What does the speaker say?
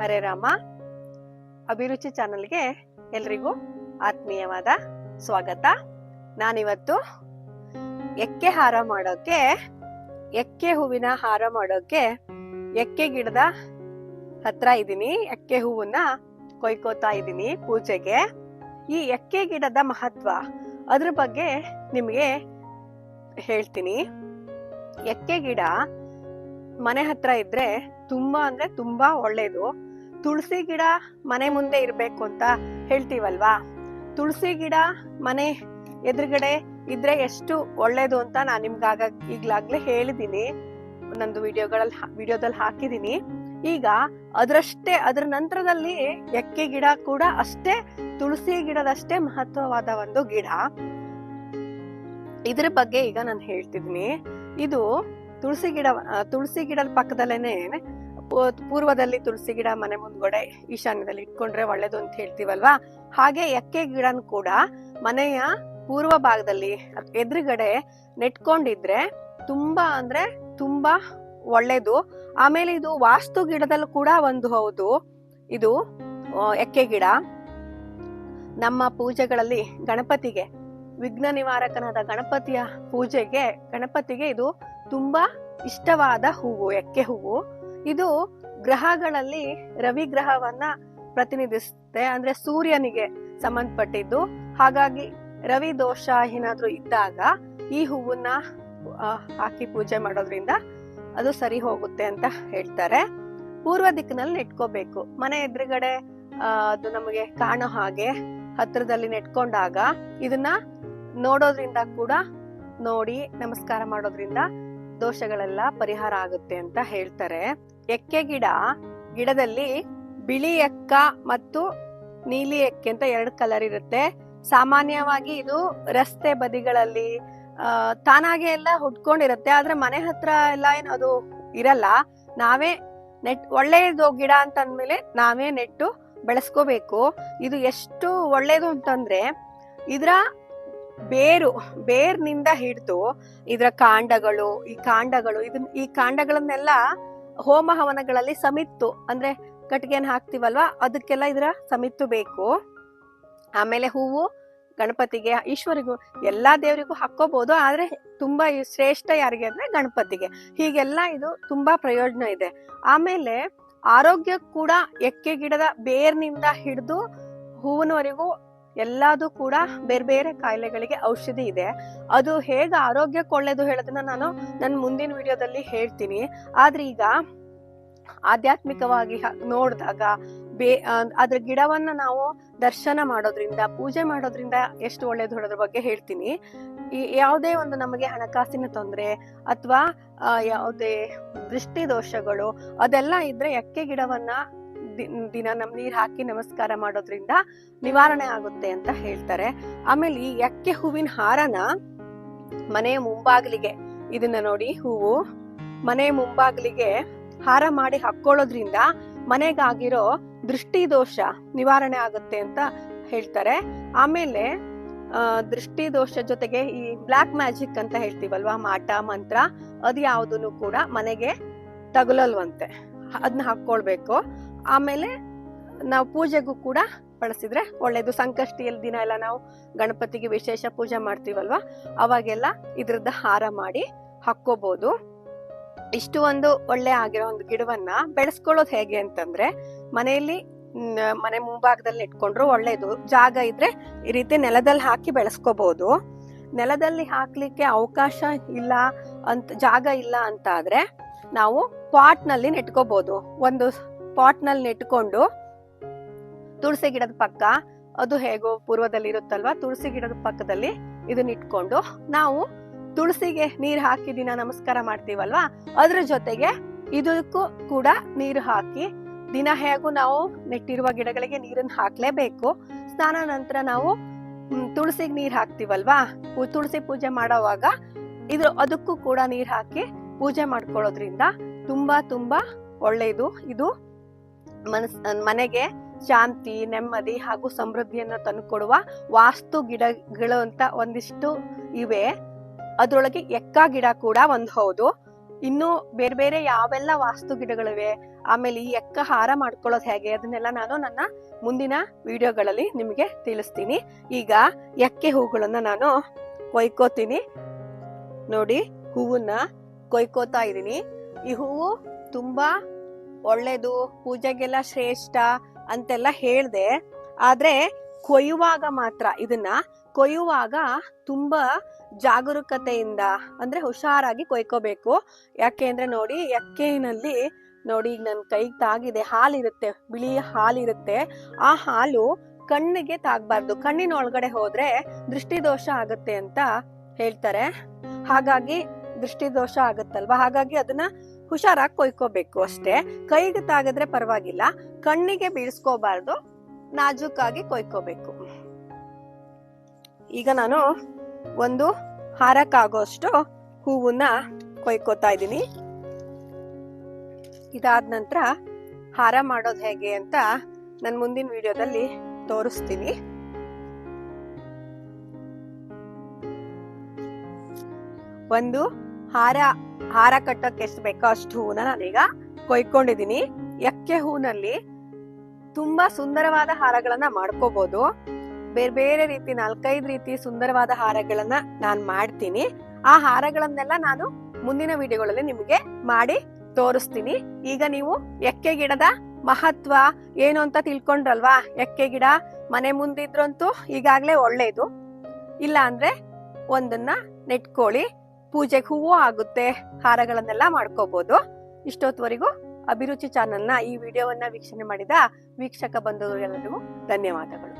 ಹರೇ ರಾಮ. ಅಭಿರುಚಿ ಚಾನಲ್ಗೆ ಎಲ್ರಿಗೂ ಆತ್ಮೀಯವಾದ ಸ್ವಾಗತ. ನಾನಿವತ್ತು ಎಕ್ಕೆ ಹಾರ ಮಾಡೋಕೆ, ಎಕ್ಕೆ ಹೂವಿನ ಹಾರ ಮಾಡೋಕೆ ಎಕ್ಕೆ ಗಿಡದ ಹತ್ರ ಇದ್ದೀನಿ. ಎಕ್ಕೆ ಹೂವನ್ನ ಕೊಯ್ಕೋತಾ ಇದ್ದೀನಿ ಪೂಜೆಗೆ. ಈ ಎಕ್ಕೆ ಗಿಡದ ಮಹತ್ವ ಅದ್ರ ಬಗ್ಗೆ ನಿಮಗೆ ಹೇಳ್ತೀನಿ. ಎಕ್ಕೆ ಗಿಡ ಮನೆ ಹತ್ರ ಇದ್ರೆ ತುಂಬಾ ಅಂದ್ರೆ ತುಂಬಾ ಒಳ್ಳೇದು. ತುಳಸಿ ಗಿಡ ಮನೆ ಮುಂದೆ ಇರ್ಬೇಕು ಅಂತ ಹೇಳ್ತೀವಲ್ವಾ? ತುಳಸಿ ಗಿಡ ಮನೆ ಎದುರುಗಡೆ ಇದ್ರೆ ಎಷ್ಟು ಒಳ್ಳೇದು ಅಂತ ನಾನು ನಿಮ್ಗಾಗ ಈಗ್ಲಾಗ್ಲೇ ಹೇಳಿದೀನಿ. ನಂದು ವಿಡಿಯೋಗಳಲ್ಲಿ ವಿಡಿಯೋದಲ್ಲಿ ಹಾಕಿದೀನಿ. ಈಗ ಅದರಷ್ಟೇ, ಅದ್ರ ನಂತರದಲ್ಲಿ ಎಕ್ಕೆ ಗಿಡ ಕೂಡ ಅಷ್ಟೇ, ತುಳಸಿ ಗಿಡದಷ್ಟೇ ಮಹತ್ವವಾದ ಒಂದು ಗಿಡ. ಇದ್ರ ಬಗ್ಗೆ ಈಗ ನಾನು ಹೇಳ್ತಿದ್ದೀನಿ ಇದು ತುಳಸಿ ಗಿಡ ತುಳಸಿ ಗಿಡದ ಪಕ್ಕದಲ್ಲೇನೆ ಪೂರ್ವದಲ್ಲಿ ತುಳಸಿ ಗಿಡ ಮನೆ ಮುಂದ್ಗಡೆ ಈಶಾನ್ಯದಲ್ಲಿ ಇಟ್ಕೊಂಡ್ರೆ ಒಳ್ಳೇದು ಅಂತ ಹೇಳ್ತೀವಲ್ವಾ? ಹಾಗೆ ಎಕ್ಕೆ ಗಿಡನ್ ಕೂಡ ಮನೆಯ ಪೂರ್ವ ಭಾಗದಲ್ಲಿ ಎದುರುಗಡೆ ನೆಟ್ಕೊಂಡಿದ್ರೆ ತುಂಬಾ ಅಂದ್ರೆ ತುಂಬಾ ಒಳ್ಳೇದು. ಆಮೇಲೆ ಇದು ವಾಸ್ತು ಗಿಡದಲ್ಲೂ ಕೂಡ ಒಂದು ಹೌದು. ಇದು ಎಕ್ಕೆ ಗಿಡ. ನಮ್ಮ ಪೂಜೆಗಳಲ್ಲಿ ಗಣಪತಿಗೆ, ವಿಘ್ನ ನಿವಾರಕನಾದ ಗಣಪತಿಯ ಪೂಜೆಗೆ ಗಣಪತಿಗೆ ಇದು ತುಂಬಾ ಇಷ್ಟವಾದ ಹೂವು ಎಕ್ಕೆ ಹೂವು. ಇದು ಗ್ರಹಗಳಲ್ಲಿ ರವಿ ಗ್ರಹವನ್ನ ಪ್ರತಿನಿಧಿಸುತ್ತೆ. ಅಂದ್ರೆ ಸೂರ್ಯನಿಗೆ ಸಂಬಂಧಪಟ್ಟಿದ್ದು. ಹಾಗಾಗಿ ರವಿ ದೋಷ ಏನಾದ್ರೂ ಇದ್ದಾಗ ಈ ಹೂವನ್ನ ಹಾಕಿ ಪೂಜೆ ಮಾಡೋದ್ರಿಂದ ಅದು ಸರಿ ಹೋಗುತ್ತೆ ಅಂತ ಹೇಳ್ತಾರೆ. ಪೂರ್ವ ದಿಕ್ಕಿನಲ್ಲಿ ನೆಟ್ಕೋಬೇಕು. ಮನೆ ಎದುರುಗಡೆ ಅದು ನಮಗೆ ಕಾಣೋ ಹಾಗೆ ಹತ್ರದಲ್ಲಿ ನೆಟ್ಕೊಂಡಾಗ ಇದನ್ನ ನೋಡೋದ್ರಿಂದ ಕೂಡ ನೋಡಿ ನಮಸ್ಕಾರ ಮಾಡೋದ್ರಿಂದ ದೋಷಗಳೆಲ್ಲ ಪರಿಹಾರ ಆಗುತ್ತೆ ಅಂತ ಹೇಳ್ತಾರೆ. ಎಕ್ಕೆ ಗಿಡ, ಗಿಡದಲ್ಲಿ ಬಿಳಿ ಎಕ್ಕ ಮತ್ತು ನೀಲಿ ಎಕ್ಕೆ ಅಂತ ಎರಡು ಕಲರ್ ಇರುತ್ತೆ. ಸಾಮಾನ್ಯವಾಗಿ ಇದು ರಸ್ತೆ ಬದಿಗಳಲ್ಲಿ ತಾನಾಗೆ ಎಲ್ಲ ಹುಟ್ಕೊಂಡಿರುತ್ತೆ. ಆದ್ರೆ ಮನೆ ಹತ್ರ ಎಲ್ಲ ಏನು ಅದು ಇರಲ್ಲ. ನಾವೇ ನೆಟ್, ಒಳ್ಳೆಯದು ಗಿಡ ಅಂತ ಅಂದ್ಮೇಲೆ ನಾವೇ ನೆಟ್ಟು ಬೆಳೆಸ್ಕೋಬೇಕು. ಇದು ಎಷ್ಟು ಒಳ್ಳೇದು ಅಂತಂದ್ರೆ, ಇದರ ಬೇರು, ಬೇರ್ನಿಂದ ಹಿಡಿದು ಇದರ ಕಾಂಡಗಳು, ಈ ಕಾಂಡಗಳು, ಇದನ್, ಈ ಕಾಂಡಗಳನ್ನೆಲ್ಲ ಹೋಮ ಹವನಗಳಲ್ಲಿ ಸಮಿತ್ತು, ಅಂದ್ರೆ ಕಟ್ಟಿಗೆನ ಹಾಕ್ತಿವಲ್ವಾ? ಅದಕ್ಕೆಲ್ಲ ಇದರ ಸಮಿತ್ತು ಬೇಕು. ಆಮೇಲೆ ಹೂವು, ಗಣಪತಿಗೆ, ಈಶ್ವರಿಗೂ, ಎಲ್ಲಾ ದೇವರಿಗೂ ಹಾಕೋಬಹುದು ಆದ್ರೆ ತುಂಬಾ ಶ್ರೇಷ್ಠ ಯಾರಿಗೆ ಅಂದ್ರೆ ಗಣಪತಿಗೆ. ಹೀಗೆಲ್ಲ ಇದು ತುಂಬಾ ಪ್ರಯೋಜನ ಇದೆ. ಆಮೇಲೆ ಆರೋಗ್ಯ ಕೂಡ ಎಕ್ಕೆ ಗಿಡದ ಬೇರ್ನಿಂದ ಹಿಡಿದು ಹೂವಿನವರೆಗೂ ಎಲ್ಲದೂ ಕೂಡ ಬೇರೆ ಬೇರೆ ಕಾಯಿಲೆಗಳಿಗೆ ಔಷಧಿ ಇದೆ. ಅದು ಹೇಗೆ ಆರೋಗ್ಯಕ್ಕೆ ಒಳ್ಳೇದು ಹೇಳೋದನ್ನ ನಾನು ನನ್ನ ಮುಂದಿನ ವಿಡಿಯೋದಲ್ಲಿ ಹೇಳ್ತೀನಿ. ಆದ್ರೆ ಈಗ ಆಧ್ಯಾತ್ಮಿಕವಾಗಿ ನೋಡಿದಾಗ ಬೇ ಅದ್ರ ಗಿಡವನ್ನ ನಾವು ದರ್ಶನ ಮಾಡೋದ್ರಿಂದ, ಪೂಜೆ ಮಾಡೋದ್ರಿಂದ ಎಷ್ಟು ಒಳ್ಳೇದು ಹೇಳೋದ್ರ ಬಗ್ಗೆ ಹೇಳ್ತೀನಿ. ಈ, ಯಾವುದೇ ಒಂದು ನಮಗೆ ಹಣಕಾಸಿನ ತೊಂದರೆ ಅಥವಾ ಯಾವುದೇ ದೃಷ್ಟಿ ದೋಷಗಳು ಅದೆಲ್ಲ ಇದ್ರೆ ಎಕ್ಕೆ ಗಿಡವನ್ನ ದಿನ ನಮ್ ನೀರ್ ಹಾಕಿ ನಮಸ್ಕಾರ ಮಾಡೋದ್ರಿಂದ ನಿವಾರಣೆ ಆಗುತ್ತೆ ಅಂತ ಹೇಳ್ತಾರೆ. ಆಮೇಲೆ ಈ ಎಕ್ಕೆ ಹೂವಿನ ಹಾರನ ಮನೆಯ ಮುಂಬಾಗಿಲಿಗೆ, ಇದನ್ನ ನೋಡಿ ಹೂವು ಮನೆಯ ಮುಂಬಾಗಿಲಿಗೆ ಹಾರ ಮಾಡಿ ಹಾಕೊಳ್ಳೋದ್ರಿಂದ ಮನೆಗಾಗಿರೋ ದೃಷ್ಟಿ ದೋಷ ನಿವಾರಣೆ ಆಗುತ್ತೆ ಅಂತ ಹೇಳ್ತಾರೆ. ಆಮೇಲೆ ದೃಷ್ಟಿ ದೋಷ ಜೊತೆಗೆ ಈ ಬ್ಲಾಕ್ ಮ್ಯಾಜಿಕ್ ಅಂತ ಹೇಳ್ತೀವಲ್ವಾ, ಮಾಟ, ಮಂತ್ರ ಅದು ಯಾವುದನ್ನು ಕೂಡ ಮನೆಗೆ ತಗುಲಲ್ವಂತೆ. ಅದನ್ನ ಹಾಕೊಳ್ಬೇಕು ಆಮೇಲೆ ನಾವು ಪೂಜೆಗೂ ಕೂಡ ಬಳಸಿದ್ರೆ ಒಳ್ಳೇದು. ಸಂಕಷ್ಟಿಯಲ್ಲಿ ದಿನ ಎಲ್ಲ ನಾವು ಗಣಪತಿಗೆ ವಿಶೇಷ ಪೂಜೆ ಮಾಡ್ತೀವಲ್ವಾ? ಅವಾಗೆಲ್ಲ ಇದ್ರದ್ದು ಹಾರ ಮಾಡಿ ಹಾಕೋಬಹುದು ಇಷ್ಟು ಒಂದು ಒಳ್ಳೆ ಆಗಿರೋ ಒಂದು ಗಿಡವನ್ನ ಬೆಳೆಸ್ಕೊಳ್ಳೋದು ಹೇಗೆ ಅಂತಂದ್ರೆ, ಮನೆಯಲ್ಲಿ ಮನೆ ಮುಂಭಾಗದಲ್ಲಿ ಇಟ್ಕೊಂಡ್ರು ಒಳ್ಳೇದು. ಜಾಗ ಇದ್ರೆ ಈ ರೀತಿ ನೆಲದಲ್ಲಿ ಹಾಕಿ ಬೆಳೆಸ್ಕೋಬಹುದು ನೆಲದಲ್ಲಿ ಹಾಕ್ಲಿಕ್ಕೆ ಅವಕಾಶ ಇಲ್ಲ ಅಂತ, ಜಾಗ ಇಲ್ಲ ಅಂತ ಆದ್ರೆ ನಾವು ಪಾಟ್ನಲ್ಲಿ ನೆಟ್ಕೋಬಹುದು ಒಂದು ಪಾಟ್ನಲ್ಲಿ ನೆಟ್ಕೊಂಡು ತುಳಸಿ ಗಿಡದ ಪಕ್ಕ, ಅದು ಹೇಗೋ ಪೂರ್ವದಲ್ಲಿ ಇರುತ್ತಲ್ವಾ ತುಳಸಿ ಗಿಡದ ಪಕ್ಕದಲ್ಲಿ ಇದನ್ನ ಇಟ್ಕೊಂಡು ನಾವು ತುಳಸಿಗೆ ನೀರ್ ಹಾಕಿ ದಿನ ನಮಸ್ಕಾರ ಮಾಡ್ತೀವಲ್ವಾ? ಅದ್ರ ಜೊತೆಗೆ ಇದಕ್ಕೂ ಕೂಡ ನೀರು ಹಾಕಿ ದಿನ ಹೇಗೂ ನಾವು ನೆಟ್ಟಿರುವ ಗಿಡಗಳಿಗೆ ನೀರನ್ನ ಹಾಕ್ಲೇಬೇಕು. ಸ್ನಾನ ನಂತರ ನಾವು ತುಳಸಿಗೆ ನೀರ್ ಹಾಕ್ತಿವಲ್ವಾ? ತುಳಸಿ ಪೂಜೆ ಮಾಡೋವಾಗ ಇದ್ರ ಅದಕ್ಕೂ ಕೂಡ ನೀರ್ ಹಾಕಿ ಪೂಜೆ ಮಾಡ್ಕೊಳ್ಳೋದ್ರಿಂದ ತುಂಬಾ ತುಂಬಾ ಒಳ್ಳೆಯದು ಇದು ಮನಸ್, ಮನೆಗೆ ಶಾಂತಿ, ನೆಮ್ಮದಿ ಹಾಗೂ ಸಮೃದ್ಧಿಯನ್ನು ತಂದುಕೊಡುವ ವಾಸ್ತು ಗಿಡಗಳು ಅಂತ ಒಂದಿಷ್ಟು ಇವೆ. ಅದರೊಳಗೆ ಎಕ್ಕ ಗಿಡ ಕೂಡ ಒಂದು ಹೌದು. ಇನ್ನು ಬೇರೆ ಬೇರೆ ಯಾವೆಲ್ಲ ವಾಸ್ತು ಗಿಡಗಳಿವೆ? ಆಮೇಲೆ ಈ ಎಕ್ಕ ಹಾರ ಮಾಡ್ಕೊಳ್ಳೋದು ಹೇಗೆ? ಅದನ್ನೆಲ್ಲ ನಾನು ನನ್ನ ಮುಂದಿನ ವಿಡಿಯೋಗಳಲ್ಲಿ ನಿಮಗೆ ತಿಳಿಸ್ತೀನಿ. ಈಗ ಎಕ್ಕೆ ಹೂಗಳನ್ನು ನಾನು ಕೊಯ್ಕೋತೀನಿ. ನೋಡಿ, ಹೂವನ್ನ ಕೊಯ್ಕೋತಾ ಇದ್ದೀನಿ. ಈ ಹೂವು ತುಂಬಾ ಒಳ್ಳೇದು, ಪೂಜೆಗೆಲ್ಲ ಶ್ರೇಷ್ಠ ಅಂತೆಲ್ಲ ಹೇಳ್ದೆ. ಆದ್ರೆ ಕೊಯ್ಯುವಾಗ ಮಾತ್ರ ಇದನ್ನ, ಕೊಯ್ಯುವಾಗ ತುಂಬಾ ಜಾಗರೂಕತೆಯಿಂದ ಅಂದ್ರೆ ಹುಷಾರಾಗಿ ಕೊಯ್ಕೋಬೇಕು. ಯಾಕೆ ಅಂದ್ರೆ ನೋಡಿ ಎಕ್ಕೆನಲ್ಲಿ ನೋಡಿ ಈಗ ನನ್ನ ಕೈಗೆ ತಾಗಿದೆ, ಹಾಲಿರುತ್ತೆ, ಬಿಳಿ ಹಾಲಿರುತ್ತೆ. ಆ ಹಾಲು ಕಣ್ಣಿಗೆ ತಾಗಬಾರ್ದು. ಕಣ್ಣಿನ ಒಳಗಡೆ ಹೋದ್ರೆ ದೃಷ್ಟಿದೋಷ ಆಗುತ್ತೆ ಅಂತ ಹೇಳ್ತಾರೆ. ಹಾಗಾಗಿ ದೃಷ್ಟಿದೋಷ ಆಗುತ್ತಲ್ವಾ? ಹಾಗಾಗಿ ಅದನ್ನ ಹುಷಾರಾಗಿ ಕೊಯ್ಕೋಬೇಕು ಅಷ್ಟೇ. ಕೈಗೆ ತಾಗಿದ್ರೆ ಪರವಾಗಿಲ್ಲ. ಕಣ್ಣಿಗೆ ಬೀಳ್ಸ್ಕೋಬಾರ್ದು. ನಾಜೂಕಾಗಿ ಕೊಯ್ಕೋಬೇಕು. ಈಗ ನಾನು ಒಂದು ಹಾರಕ್ಕಾಗೋಷ್ಟು ಹೂವನ್ನ ಕೊಯ್ಕೋತಾ ಇದ್ದೀನಿ. ಇದಾದ ನಂತರ ಹಾರ ಮಾಡೋದು ಹೇಗೆ ಅಂತ ನಾನು ಮುಂದಿನ ವಿಡಿಯೋದಲ್ಲಿ ತೋರಿಸ್ತೀನಿ. ಒಂದು ಹಾರ ಹಾರ ಕಟ್ಟೋಕೆ ಎಷ್ಟು ಬೇಕೋ ಅಷ್ಟು ಹೂವನ್ನ ನಾನೀಗ ಕೊಯ್ಕೊಂಡಿದ್ದೀನಿ ಎಕ್ಕೆ ಹೂನಲ್ಲಿ ತುಂಬಾ ಸುಂದರವಾದ ಹಾರಗಳನ್ನ ಮಾಡ್ಕೋಬಹುದು ಬೇರೆ ಬೇರೆ ರೀತಿ ನಾಲ್ಕೈದು ರೀತಿ ಸುಂದರವಾದ ಹಾರಗಳನ್ನ ನಾನು ಮಾಡ್ತೀನಿ. ಆ ಹಾರಗಳನ್ನೆಲ್ಲ ನಾನು ಮುಂದಿನ ವಿಡಿಯೋಗಳಲ್ಲಿ ನಿಮಗೆ ಮಾಡಿ ತೋರಿಸ್ತೀನಿ. ಈಗ ನೀವು ಎಕ್ಕೆ ಗಿಡದ ಮಹತ್ವ ಏನು ಅಂತ ತಿಳ್ಕೊಂಡ್ರಲ್ವಾ? ಎಕ್ಕೆ ಗಿಡ ಮನೆ ಮುಂದಿದ್ರಂತೂ ಈಗಾಗ್ಲೇ ಒಳ್ಳೇದು. ಇಲ್ಲ ಅಂದ್ರೆ ಒಂದನ್ನ ನೆಟ್ಕೊಳ್ಳಿ. ಪೂಜೆಗೆ ಹೂವು ಆಗುತ್ತೆ, ಹಾರಗಳನ್ನೆಲ್ಲ ಮಾಡ್ಕೋಬಹುದು ಇಷ್ಟೊತ್ತವರೆಗೂ ಅಭಿರುಚಿ ಚಾನಲ್ನ ಈ ವಿಡಿಯೋವನ್ನ ವೀಕ್ಷಣೆ ಮಾಡಿದ ವೀಕ್ಷಕ ಬಂಧುಗಳೆಲ್ಲರಿಗೂ ಧನ್ಯವಾದಗಳು.